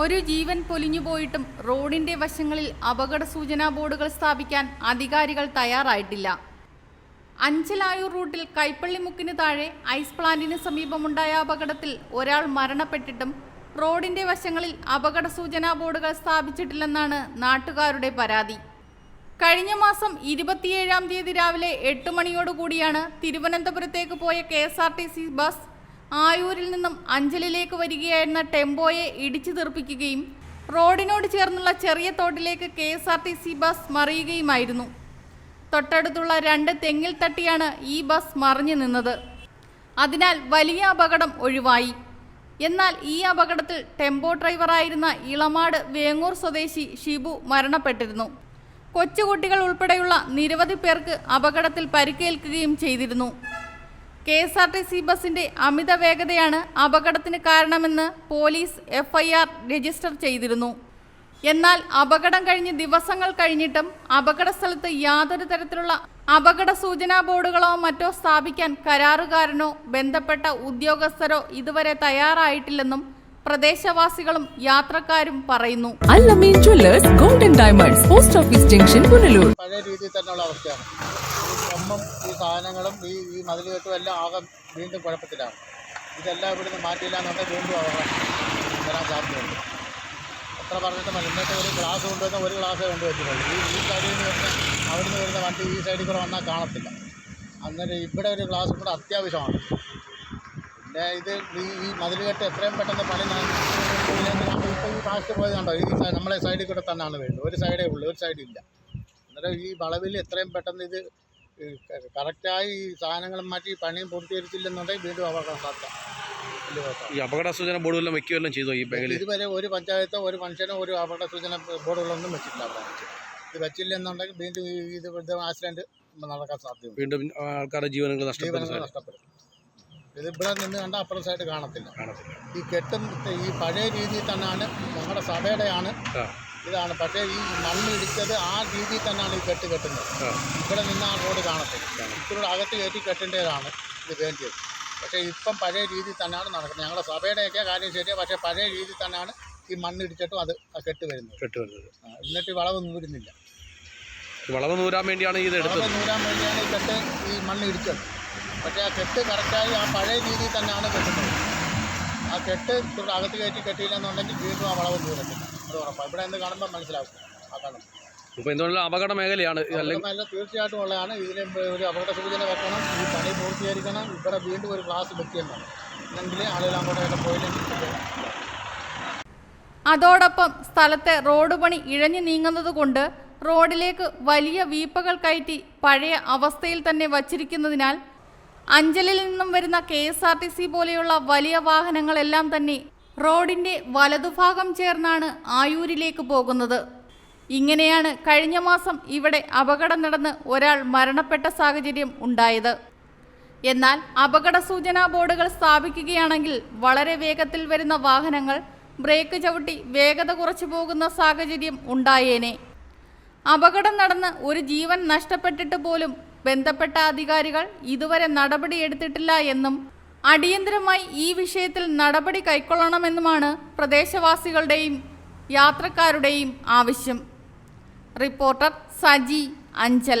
ഒരു ജീവൻ പൊലിഞ്ഞുപോയിട്ടും റോഡിന്റെ വശങ്ങളിൽ അപകട സൂചനാ ബോർഡുകൾ സ്ഥാപിക്കാൻ അധികാരികൾ തയ്യാറായിട്ടില്ല. അഞ്ചലായൂർ റൂട്ടിൽ കൈപ്പള്ളിമുക്കിന് താഴെ ഐസ് പ്ലാന്റിന് സമീപമുണ്ടായ അപകടത്തിൽ ഒരാൾ മരണപ്പെട്ടിട്ടും റോഡിന്റെ വശങ്ങളിൽ അപകട സൂചനാ ബോർഡുകൾ സ്ഥാപിച്ചിട്ടില്ലെന്നാണ് നാട്ടുകാരുടെ പരാതി. കഴിഞ്ഞ മാസം ഇരുപത്തിയേഴാം തീയതി രാവിലെ എട്ട് മണിയോടുകൂടിയാണ് തിരുവനന്തപുരത്തേക്ക് പോയ കെ ബസ് ആയൂരിൽ നിന്നും അഞ്ചലിലേക്ക് വരികയായിരുന്ന ടെമ്പോയെ ഇടിച്ചു തെറിപ്പിക്കുകയും റോഡിനോട് ചേർന്നുള്ള ചെറിയ തോട്ടിലേക്ക് K S R T C bus മറിയുകയുമായിരുന്നു. തൊട്ടടുത്തുള്ള രണ്ട് തെങ്ങിൽ തട്ടിയാണ് ഈ ബസ് മറിഞ്ഞു നിന്നത്. അതിനാൽ വലിയ അപകടം ഒഴിവായി. എന്നാൽ ഈ അപകടത്തിൽ ടെമ്പോ ഡ്രൈവറായിരുന്ന ഇളമാട് വേങ്ങൂർ സ്വദേശി ഷിബു മരണപ്പെട്ടിരുന്നു. കൊച്ചുകുട്ടികൾ ഉൾപ്പെടെയുള്ള നിരവധി പേർക്ക് അപകടത്തിൽ പരിക്കേൽക്കുകയും ചെയ്തിരുന്നു. K S R T C ബസിന്റെ അമിത വേഗതയാണ് അപകടത്തിന് കാരണമെന്ന് പോലീസ് എഫ്ഐആർ രജിസ്റ്റർ ചെയ്തിരുന്നു. എന്നാൽ അപകടം കഴിഞ്ഞ് ദിവസങ്ങൾ കഴിഞ്ഞിട്ടും അപകട സ്ഥലത്ത് യാതൊരു തരത്തിലുള്ള അപകട സൂചനാ ബോർഡുകളോ മറ്റോ സ്ഥാപിക്കാൻ കരാറുകാരനോ ബന്ധപ്പെട്ട ഉദ്യോഗസ്ഥരോ ഇതുവരെ തയ്യാറായിട്ടില്ലെന്നും പ്രദേശവാസികളും യാത്രക്കാരും പറയുന്നു. Golden diamonds post office junction Punalur. പഴയ രീതിയിൽ തന്നെയുള്ള അവസ്ഥയാണ്. ഈ ഈ സാധനങ്ങളും ഈ ഈ മതിലുകെട്ടും എല്ലാം ആകെ വീണ്ടും കുഴപ്പത്തിലാണ്. ഇതെല്ലാം ഇവിടുന്ന് മാറ്റിയില്ല എന്നുണ്ടെങ്കിൽ വീണ്ടും അവർക്ക് വരാൻ സാധ്യതയുണ്ട്. എത്ര പറഞ്ഞിട്ട് ഇന്നത്തെ ഒരു ഗ്ലാസ് കൊണ്ടുവന്ന ഒരു ഗ്ലാസ് കൊണ്ടുവച്ചിട്ടുള്ളൂ. ഈ ഈ സൈഡിൽ നിന്ന് വരുന്ന അവിടുന്ന് വരുന്ന വണ്ടി ഈ സൈഡിൽ കൂടെ വന്നാൽ കാണത്തില്ല. അന്നേരം ഇവിടെ ഒരു ഗ്ലാസ് കൂടെ അത്യാവശ്യമാണ്. പിന്നെ ഇത് ഈ ഈ മതിലുകെട്ട് എത്രയും പെട്ടെന്ന് പണി ഇപ്പോൾ ഈ കാശ് പോയത് കണ്ടോ ഈ നമ്മളെ സൈഡിൽ കൂടെ തന്നെയാണ് വേണ്ടത്. ഒരു സൈഡേ ഉള്ളൂ ഒരു സൈഡില്ല അന്നേരം ഈ വളവിൽ എത്രയും പെട്ടെന്ന് ഇത് കറക്റ്റായി ഈ സാധനങ്ങളും മാറ്റി പണിയും പൂർത്തീകരിച്ചില്ലെന്നുണ്ടെങ്കിൽ വീണ്ടും അപകടം സാധ്യത. ഈ അപകട സൂചന ബോർഡുവെല്ലാം വെക്കുകയെല്ലാം ചെയ്തോ ഈ മേഖലയിൽ? ഇതുവരെ ഒരു പഞ്ചായത്തോ ഒരു മനുഷ്യനോ ഒരു അപകട സൂചന ബോർഡുകളൊന്നും വെച്ചിട്ടില്ല അവിടെ ഇത് വെച്ചില്ലെന്നുണ്ടെങ്കിൽ വീണ്ടും ഈ ഇത് ഇവിടുത്തെ ആക്സിഡന്റ് നടക്കാൻ സാധ്യത വീണ്ടും ആൾക്കാരുടെ ജീവനങ്ങൾ നഷ്ടപ്പെടും ഇത് ഇവിടെ നിന്ന് കണ്ട അപ്പുറം സൈഡ് കാണത്തില്ല. കാണത്തില്ല. ഈ കെട്ടും ഈ പഴയ രീതിയിൽ തന്നെയാണ് ഞങ്ങളുടെ സഭയുടെയാണ് ആ. ഇതാണ്. പക്ഷേ ഈ മണ്ണ് ഇടിച്ചത് ആ രീതിയിൽ തന്നെയാണ് ഈ കെട്ട് കെട്ടുന്നത്. ഇവിടെ നിന്ന് ആ റോഡ് കാണത്തില്ല. ഇത്തിരി അകത്ത് കയറ്റി കെട്ടേണ്ടതാണ് ഇത് വേണ്ടിയത്. പക്ഷേ ഇപ്പം പഴയ രീതിയിൽ തന്നെയാണ് നടക്കുന്നത്. ഞങ്ങളുടെ സഭയുടെയൊക്കെ കാര്യം ശരിയാണ് പക്ഷേ പഴയ രീതിയിൽ തന്നെയാണ് ഈ മണ്ണ് ഇടിച്ചിട്ടും അത് കെട്ട് വരുന്നത്. കെട്ട് വരുന്നത്. എന്നിട്ട് വളവ് നൂരുന്നില്ല. വളവ് നൂരാൻ വേണ്ടിയാണ് ഇത് എടുത്തത്. നൂരാൻ വേണ്ടിയാണ് ഈ കെട്ട് ഈ മണ്ണ് ഇടിച്ചത് പക്ഷേ ആ കെട്ട് കറക്റ്റായി ആ പഴയ രീതിയിൽ തന്നെയാണ് കെട്ടുന്നത്. ആ കെട്ട് അകത്ത് കയറ്റി കെട്ടിയില്ലെന്നുണ്ടെങ്കിൽ വീണ്ടും ആ വളവ് ദൂരത്തില്ല അത് ഉറപ്പാണ് ഇവിടെ എന്ത് കാണുമ്പോൾ മനസ്സിലാവും. ആ കാണും. ഇപ്പോൾ എന്തുകൊണ്ടും അപകട മേഖലയാണ് അല്ലെങ്കിൽ നല്ല തീർച്ചയായിട്ടും ഉള്ളതാണ്. ഇതിന് ഒരു അപകട സൂചന വെക്കണം. ഈ പണി പൂർത്തീകരിക്കണം. ഇവിടെ വീണ്ടും ഒരു ക്ലാസ് വെക്കണം എന്നെങ്കിൽ ആളുകൾ അങ്ങോട്ടൊക്കെ പോയില്ലെങ്കിൽ അതോടൊപ്പം സ്ഥലത്തെ റോഡ് പണി ഇഴഞ്ഞു നീങ്ങുന്നതുകൊണ്ട് റോഡിലേക്ക് വലിയ വീപ്പകൾ കയറ്റി പഴയ അവസ്ഥയിൽ തന്നെ വച്ചിരിക്കുന്നതിനാൽ അഞ്ചലിൽ നിന്നും വരുന്ന K S R T C പോലെയുള്ള വലിയ വാഹനങ്ങളെല്ലാം തന്നെ റോഡിന്റെ വലതുഭാഗം ചേർന്നാണ് ആയൂരിലേക്ക് പോകുന്നത്. ഇങ്ങനെയാണ് കഴിഞ്ഞ മാസം ഇവിടെ അപകടം നടന്ന് ഒരാൾ മരണപ്പെട്ട സാഹചര്യം ഉണ്ടായത്. എന്നാൽ അപകട സൂചനാ ബോർഡുകൾ സ്ഥാപിക്കുകയാണെങ്കിൽ വളരെ വേഗത്തിൽ വരുന്ന വാഹനങ്ങൾ ബ്രേക്ക് ചവിട്ടി വേഗത കുറച്ചു പോകുന്ന സാഹചര്യം ഉണ്ടായേനെ. അപകടം നടന്ന് ഒരു ജീവൻ നഷ്ടപ്പെട്ടിട്ട് പോലും ബന്ധപ്പെട്ട അധികാരികൾ ഇതുവരെ നടപടിയെടുത്തിട്ടില്ല എന്നും അടിയന്തരമായി ഈ വിഷയത്തിൽ നടപടി കൈക്കൊള്ളണമെന്നുമാണ് പ്രദേശവാസികളുടെയും യാത്രക്കാരുടെയും ആവശ്യം. റിപ്പോർട്ടർ സജി അഞ്ചൽ.